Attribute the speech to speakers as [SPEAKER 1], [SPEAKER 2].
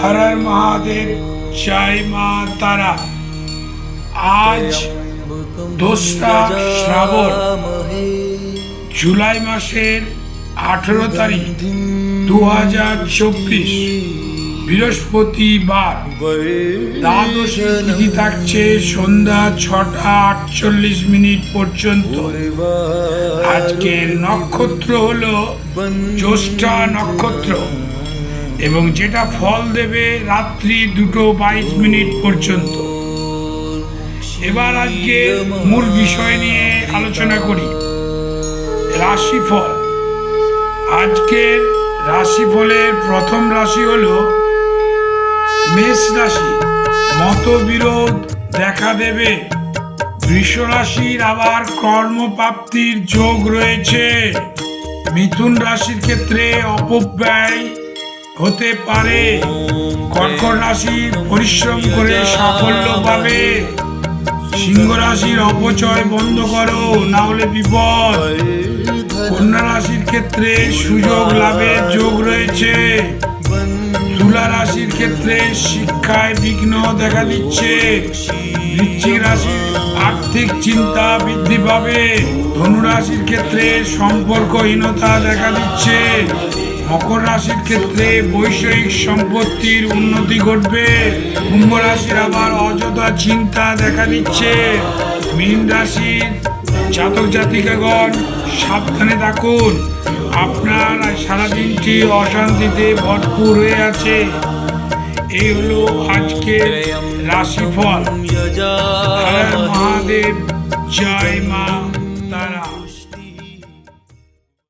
[SPEAKER 1] Horror Mahadev, জয় মা তারা। আজ দোসরা শ্রাবণ, জুলাই মাসের আঠেরো তারিখ দু হাজার চব্বিশ বৃহস্পতিবার দ্বাদশী তিথি থাকছে সন্ধ্যা ছটা আটচল্লিশ মিনিট পর্যন্ত। আজকের নক্ষত্র হলো জ্যৈষ্ঠা নক্ষত্র। এবং যেটা ফল দেবে রাত্রি দুটো বাইশ মিনিট পর্যন্ত। এবার আজকে মূল বিষয় নিয়ে আলোচনা করি। রাশিফল। আজকের রাশিফলের প্রথম রাশি হলো মেষ রাশি। মতবিরোধ দেখা দেবে। বৃষ রাশির আবার কর্মপ্রাপ্তির যোগ রয়েছে। মিথুন রাশির ক্ষেত্রে অপব্যয় হতে পারে। কর্কট রাশির পরিশ্রম করে সাফল্য পাবে সিংহ রাশির অপচয় বন্ধ করো না হলে বিপদ। কন্যা রাশির ক্ষেত্রে সুযোগ, লাভের যোগ রয়েছে। তুলা রাশির ক্ষেত্রে শিক্ষায় বিঘ্ন দেখা দিচ্ছে। বৃশ্চিক রাশির আর্থিক চিন্তা বৃদ্ধি পাবে। ধনু রাশির ক্ষেত্রে সম্পর্কহীনতা দেখা দিচ্ছে। মকর রাশির ক্ষেত্রে বৈষয়িক সম্পত্তির উন্নতি ঘটবে। কুম্ভ রাশির আবার অযথা চিন্তা দেখা দিচ্ছে। মীন রাশির জাতক জাতিকাগণ, সাবধানে থাকুন। আপনার সারাদিনটি অশান্তিতে ভরপুর হয়ে আছে। এই হলো আজকের রাশিফল। মহাদেব, জয় মা।